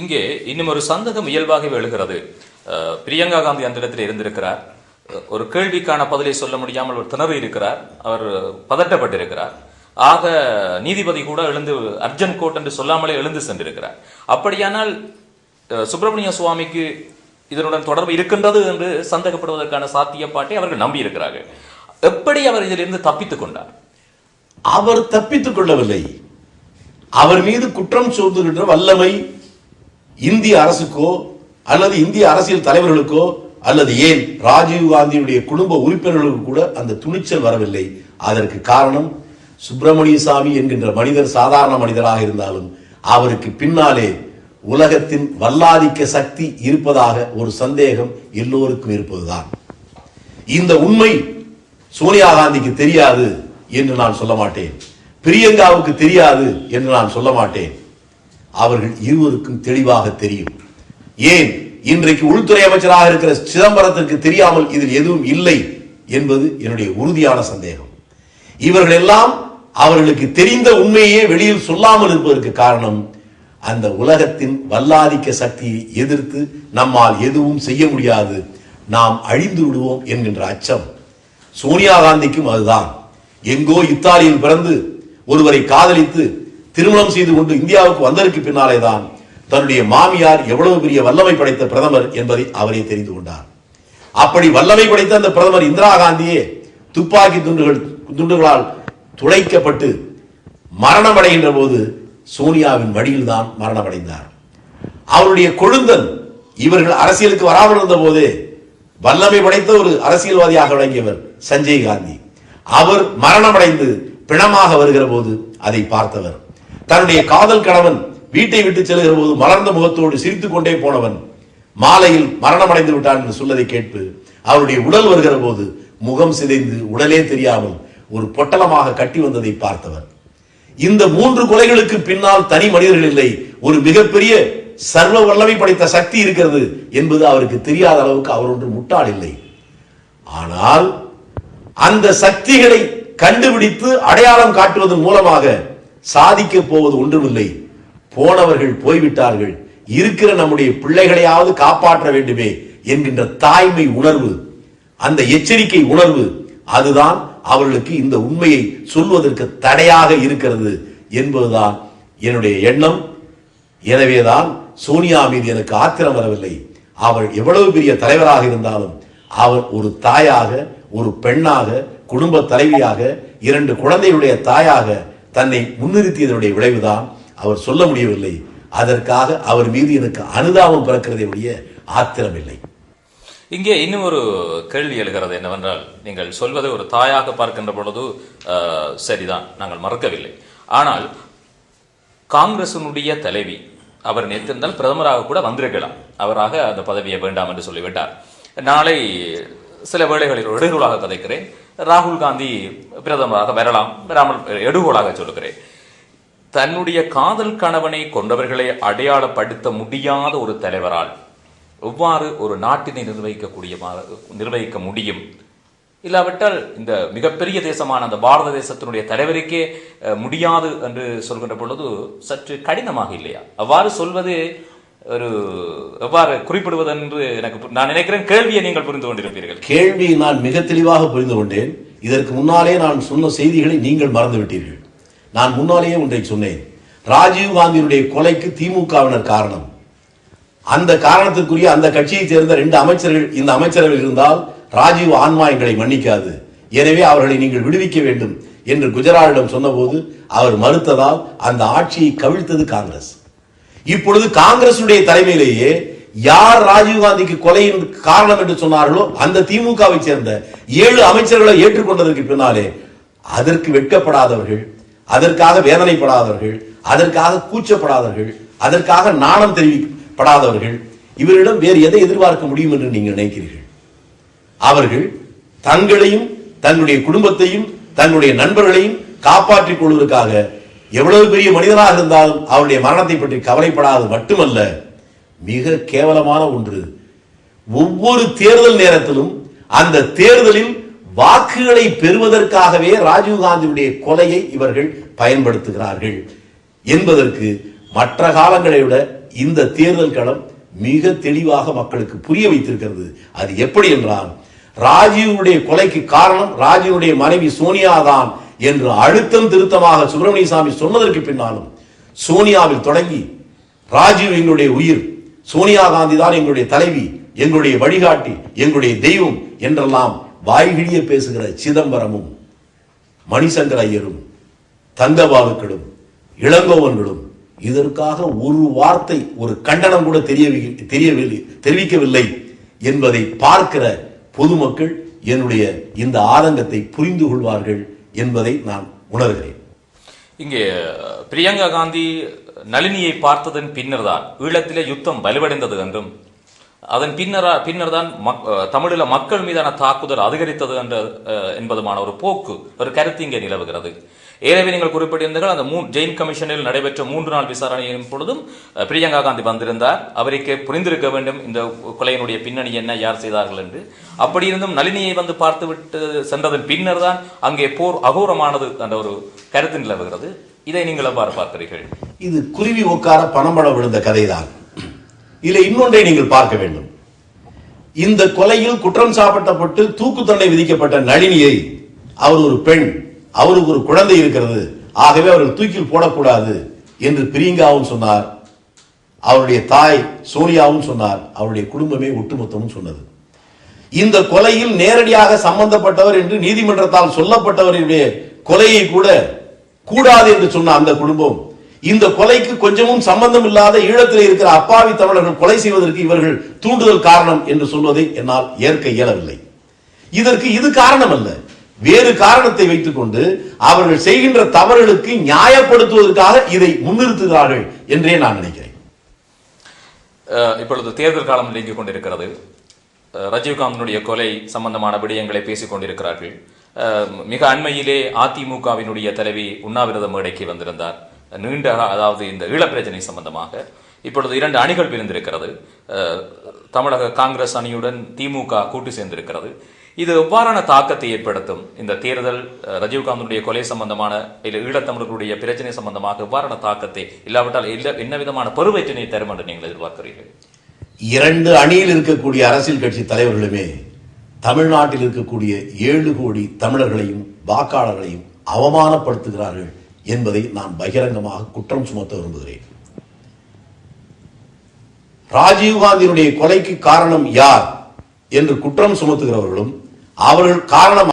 இங்கே இன்னும் ஒரு சந்தகம் இயல்பாகவே எழுகிறது. பிரியங்கா காந்தி அந்த இடத்தில் இருந்திருக்கிறார். ஒரு கேள்விக்கான பதிலை சொல்ல முடியாமல் ஒரு திணறி இருக்கிறார். அவர் பதட்டப்பட்டிருக்கிறார். ஆக நீதிபதி கூட எழுந்து அர்ஜன் கோட் என்று சொல்லாமலே எழுந்து சென்றிருக்கிறார். அப்படியானால் சுப்பிரமணிய சுவாமிக்கு இதனுடன் தொடர்பு இருக்கின்றது என்று சந்தேகப்படுவதற்கான சாத்தியப்பாட்டை அவர்கள் நம்பியிருக்கிறார்கள். எப்படி அவர் இதிலிருந்து தப்பித்துக் கொண்டார்? அவர் தப்பித்துக் கொள்ளவில்லை. அவர் மீது குற்றம் சொல்லுகின்ற வல்லமை இந்திய அரசுக்கோ அல்லது இந்திய அரசியல் தலைவர்களுக்கோ அல்லது ஏன் ராஜீவ் காந்தியுடைய குடும்ப உறுப்பினர்களுக்கு கூட அந்த துணிச்சல் வரவில்லை. அதற்கு காரணம் சுப்பிரமணிய சாமி என்கின்ற மனிதர் சாதாரண மனிதராக இருந்தாலும் அவருக்கு பின்னாலே உலகத்தின் வல்லாதிக்க சக்தி இருப்பதாக ஒரு சந்தேகம் எல்லோருக்கும் இருப்பதுதான். இந்த உண்மை சோனியா காந்திக்கு தெரியாது என்று நான் சொல்ல மாட்டேன். பிரியங்காவுக்கு தெரியாது என்று நான் சொல்ல மாட்டேன். அவர்கள் இருவருக்கும் தெளிவாக தெரியும். ஏன்? இன்றைக்கு உள்துறை அமைச்சராக இருக்கிற சிதம்பரத்திற்கு தெரியாமல் இதில் எதுவும் இல்லை என்பது என்னுடைய உறுதியான சந்தேகம். இவர்கள் எல்லாம் அவர்களுக்கு தெரிந்த உண்மையே வெளியில் சொல்லாமல் இருப்பதற்கு காரணம் அந்த உலகத்தின் வல்லாதிக்க சக்தியை எதிர்த்து நம்மால் எதுவும் செய்ய முடியாது. நாம் அழிந்து விடுவோம் என்கின்ற அச்சம் சோனியா காந்திக்கும் அதுதான். எங்கோ இத்தாலியில் பிறந்து ஒருவரை காதலித்து திருமணம் செய்து கொண்டு இந்தியாவுக்கு வந்ததற்கு பின்னாலே தான் தன்னுடைய மாமியார் எவ்வளவு பெரிய வல்லமை படைத்த பிரதமர் என்பதை அவரே தெரிந்து கொண்டார். அப்படி வல்லமை படைத்த அந்த பிரதமர் இந்திரா காந்தியே துப்பாக்கி துண்டுகள் துண்டுகளால் துளைக்கப்பட்டு மரணமடைகின்ற போது சோனியாவின் மடியில் தான் மரணமடைந்தார். அவருடைய கொழுந்தன் இவர்கள் அரசியலுக்கு வராமல் இருந்த போதே வல்லமை படைத்த ஒரு அரசியல்வாதியாக விளங்கியவர் சஞ்சய் காந்தி. அவர் மரணமடைந்து பிணமாக வருகிற போது அதை பார்த்தவர். தன்னுடைய காதல் கணவன் வீட்டை விட்டு செல்கிற போது மலர்ந்த முகத்தோடு சிரித்துக் கொண்டே போனவன் மாலையில் மரணமடைந்து விட்டான் என்று சொல்லதை கேட்பு அவருடைய உடல் வருகிற போது முகம் சிதைந்து உடலே தெரியாமல் ஒரு பொட்டலமாக கட்டி வந்ததை பார்த்தவர். இந்த மூன்று கொலைகளுக்கு பின்னால் தனி மனிதர்கள் இல்லை ஒரு மிகப்பெரிய சர்வ வல்லமை படைத்த சக்தி இருக்கிறது என்பது அவருக்கு தெரியாத அளவுக்கு அவர் ஒன்று முட்டாள் இல்லை. ஆனால் அந்த சக்திகளை கண்டுபிடித்து அடையாளம் காட்டுவதன் மூலமாக சாதிக்க போவது ஒன்றுமில்லை. போனவர்கள் போய்விட்டார்கள். இருக்கிற நம்முடைய பிள்ளைகளையாவது காப்பாற்ற வேண்டுமே என்கின்ற தாய்மை உணர்வு அந்த எச்சரிக்கை உணர்வு அதுதான் அவர்களுக்கு இந்த உண்மையை சொல்வதற்கு தடையாக இருக்கிறது என்பதுதான் என்னுடைய எண்ணம். எனவேதான் சோனியா மீது எனக்கு ஆத்திரம் வரவில்லை. அவள் எவ்வளவு பெரிய தலைவராக இருந்தாலும் அவர் ஒரு தாயாக ஒரு பெண்ணாக குடும்ப தலைவியாக இரண்டு குழந்தைகளுடைய தாயாக தன்னை முன்னிறுத்தியதனுடைய விளைவுதான் அவர் சொல்ல முடியவில்லை. அதற்காக அவர் மீது எனக்கு அனுதாபம் பிறக்கிறதை உடைய ஆத்திரம் இல்லை இங்கே இன்னும் ஒரு கேள்வி எழுகிறது என்னவென்றால் நீங்கள் சொல்வதை ஒரு தாயாக பார்க்கின்ற பொழுது சரிதான் நாங்கள் மறக்கவில்லை. ஆனால் காங்கிரசினுடைய தலைவி அவர் நேற்றிருந்தால் பிரதமராக கூட வந்திருக்கலாம். அவராக அந்த பதவியை வேண்டாம் என்று சொல்லிவிட்டார். நாளை சில வேளைகளில் எடுகோலாக கதைக்கிறேன். ராகுல் காந்தி பிரதமராக வரலாம். வராமல் எடுகோலாக சொல்லுகிறேன். தன்னுடைய காதல் கணவனை கொண்டவர்களை அடையாளப்படுத்த முடியாத ஒரு தலைவரால் எவ்வாறு ஒரு நாட்டினை நிர்வகிக்கக்கூடிய நிர்வகிக்க முடியும்? இல்லாவிட்டால் இந்த மிகப்பெரிய தேசமான அந்த பாரத தேசத்தினுடைய தலைவருக்கே முடியாது என்று சொல்கின்ற பொழுது சற்று கடினமாக இல்லையா? அவ்வாறு சொல்வது ஒரு எவ்வாறு குறிப்பிடுவது என்று எனக்கு நான் நினைக்கிறேன் கேள்வியை நீங்கள் புரிந்து கொண்டிருப்பீர்கள். கேள்வியை நான் மிக தெளிவாக புரிந்து கொண்டேன். இதற்கு முன்னாலே நான் சொன்ன செய்திகளை நீங்கள் மறந்துவிட்டீர்கள் நான் முன்னாலேயே ஒன்றை சொன்னேன். ராஜீவ்காந்தியினுடைய கொலைக்கு திமுகவினர் காரணம். அந்த காரணத்துக்குரிய அந்த கட்சியைச் சேர்ந்த ரெண்டு அமைச்சர்கள் இந்த அமைச்சர்கள் இருந்தால் ராஜீவ் ஆன்மா எங்களை மன்னிக்காது. எனவே அவர்களை நீங்கள் விடுவிக்க வேண்டும் என்று குஜராலிடம் சொன்னபோது அவர் மறுத்ததால் அந்த ஆட்சியை கவிழ்த்தது காங்கிரஸ். இப்பொழுது காங்கிரசுடைய தலைமையிலேயே யார் ராஜீவ் காந்திக்கு கொலையின் காரணம் என்று சொன்னார்களோ அந்த திமுகவை சேர்ந்த ஏழு அமைச்சர்களை ஏற்றுக்கொண்டதற்கு பின்னாலே அதற்கு வெட்கப்படாதவர்கள் அதற்காக வேதனைப்படாதவர்கள் அதற்காக கூச்சப்படாதவர்கள் அதற்காக நாணம் தெரிவிக்கப்படாதவர்கள் இவரிடம் வேறு எதை எதிர்பார்க்க முடியும் என்று நீங்கள் நினைக்கிறீர்கள்? அவர்கள் தங்களையும் தன்னுடைய குடும்பத்தையும் தன்னுடைய நண்பர்களையும் காப்பாற்றிக் கொள்வதற்காக எவ்வளவு பெரிய மனிதனாக இருந்தாலும் அவருடைய மரணத்தை பற்றி கவலைப்படாது மட்டுமல்ல மிக கேவலமான ஒன்று. ஒவ்வொரு தேர்தல் நேரத்திலும் அந்த தேர்தலில் வாக்குகளை பெறுவதற்காகவே ராஜீவ் காந்தியுடைய கொலையை இவர்கள் பயன்படுத்துகிறார்கள் என்பதற்கு மற்ற காலங்களை விட இந்த தேர்தல் களம் மிக தெளிவாக மக்களுக்கு புரிய வைத்திருக்கிறது. அது எப்படி என்றால் ராஜீவனுடைய கொலைக்கு காரணம் ராஜீவனுடைய மனைவி சோனியா தான் என்று அழுத்தம் திருத்தமாக சுப்பிரமணிய சாமி சொன்னதற்கு பின்னாலும் சோனியாவில் தொடங்கி ராஜீவ் எங்களுடைய உயிர் சோனியா காந்தி தான் எங்களுடைய தலைவி எங்களுடைய வழிகாட்டி எங்களுடைய தெய்வம் என்றெல்லாம் வாய்கிழிய பேசுகிற சிதம்பரமும் மணிசங்கர் ஐயரும் தங்கபாலுக்களும் இளங்கோவன்களும் இதற்காக ஒரு வார்த்தை ஒரு கண்டனம் கூட தெரியவி- தெரியவில்லை தெரிவிக்கவில்லை என்பதை பார்க்கிற பொதுமக்கள் என்னுடைய இந்த ஆதங்கத்தை புரிந்து கொள்வார்கள் என்பதை நான் உணர்கிறேன். இங்கே பிரியங்கா காந்தி நளினியை பார்த்ததன் பின்னர்தான் ஈழத்திலே யுத்தம் வலுவடைந்தது என்றும் அதன் பின்னரா பின்னர்தான் மக்- தமிழில மக்கள் மீதான தாக்குதல் அதிகரித்தது என்ற அஹ், என்பதுமான ஒரு போக்கு ஒரு கருத்து இங்கே நிலவுகிறது. ஏற்கனவே நீங்கள் குறிப்பிட்டிருந்தீர்கள் அந்த மூ ஜெயின் கமிஷனில் நடைபெற்ற மூன்று நாள் விசாரணையின் பொழுதும் பிரியங்கா காந்தி வந்திருந்தார். அவருக்கு புரிந்திருக்க வேண்டும் இந்த கொலையினுடைய பின்னணி என்ன யார் செய்தார்கள் என்று. அப்படி இருந்தும் நளினியை வந்து பார்த்துவிட்டு சென்றதன் பின்னர் தான் அங்கே போர் அகோரமானது என்ற ஒரு கருத்து நிலவுகிறது. இதை நீங்கள் எவ்வாறு பார்க்கிறீர்கள்? இது குருவி உட்கார பணம்பழம் விழுந்த கதைதான். இதில் இன்னொன்றை நீங்கள் பார்க்க வேண்டும். இந்த கொலையில் குற்றம் சாட்டப்பட்டு தூக்கு தண்டனை விதிக்கப்பட்ட நளினியை அவர் ஒரு பெண் அவருக்கு ஒரு குழந்தை இருக்கிறது. ஆகவே அவர்கள் தூக்கில் போடக்கூடாது என்று பிரியங்காவும் சொன்னார். அவருடைய தாய் சோனியாவும் சொன்னார். அவருடைய குடும்பமே ஒட்டுமொத்தமும் சொன்னது. இந்த கொலையில் நேரடியாக சம்பந்தப்பட்டவர் என்று நீதிமன்றத்தால் சொல்லப்பட்டவருடைய கொலையை கூட கூடாது என்று சொன்ன அந்த குடும்பம் இந்த கொலைக்கு கொஞ்சமும் சம்பந்தம் இல்லாத ஈழத்தில் இருக்கிற அப்பாவி தமிழர்கள் கொலை செய்வதற்கு இவர்கள் தூண்டுதல் காரணம் என்று சொல்வதை என்னால் ஏற்க இயலவில்லை. இதற்கு இது காரணம் அல்ல வேறு காரணத்தை வைத்துக் கொண்டு அவர்கள் செய்கின்ற தவறுகளுக்கு நியாயப்படுத்துவதற்காக இதை முன்னிறுத்துகிறார்கள் என்றே நான் நினைக்கிறேன். இப்பொழுது தேர்தல் காலம் நெருங்கிக் கொண்டிருக்கிறது. ரஜீவ்காந்தினுடைய கொலை சம்பந்தமான விடயங்களை பேசிக் கொண்டிருக்கிறார்கள். அஹ், மிக அண்மையிலே அதிமுகவினுடைய தலைவி உண்ணாவிரத மேடைக்கு வந்திருந்தார். நீண்ட அதாவது இந்த ஈழப்பிரச்சனை சம்பந்தமாக. இப்பொழுது இரண்டு அணிகள் பிரிந்திருக்கிறது. அஹ், தமிழக காங்கிரஸ் அணியுடன் திமுக கூட்டு சேர்ந்திருக்கிறது. இது எவ்வாறான தாக்கத்தை ஏற்படுத்தும்? இந்த தேர்தல் ரஜீவ்காந்தனுடைய கொலை சம்பந்தமான இல்ல ஈழத்தமிழர்களுடைய பிரச்சனை சம்பந்தமாக எவ்வாறான தாக்கத்தை இல்லாவிட்டால் இல்ல- என்ன விதமான பருவத்தினை தரும் என்று நீங்கள் எதிர்பார்க்கிறீர்கள்? இரண்டு அணியில் இருக்கக்கூடிய அரசியல் கட்சி தலைவர்களுமே தமிழ்நாட்டில் இருக்கக்கூடிய ஏழு கோடி தமிழர்களையும் வாக்காளர்களையும் அவமானப்படுத்துகிறார்கள் என்பதை நான் பகிரங்கமாக குற்றம் சுமத்த விரும்புகிறேன். ராஜீவ்காந்தியினுடைய கொலைக்கு காரணம் யார் என்று குற்றம் சுமத்துகிறவர்களும் அவர்கள் காரணம்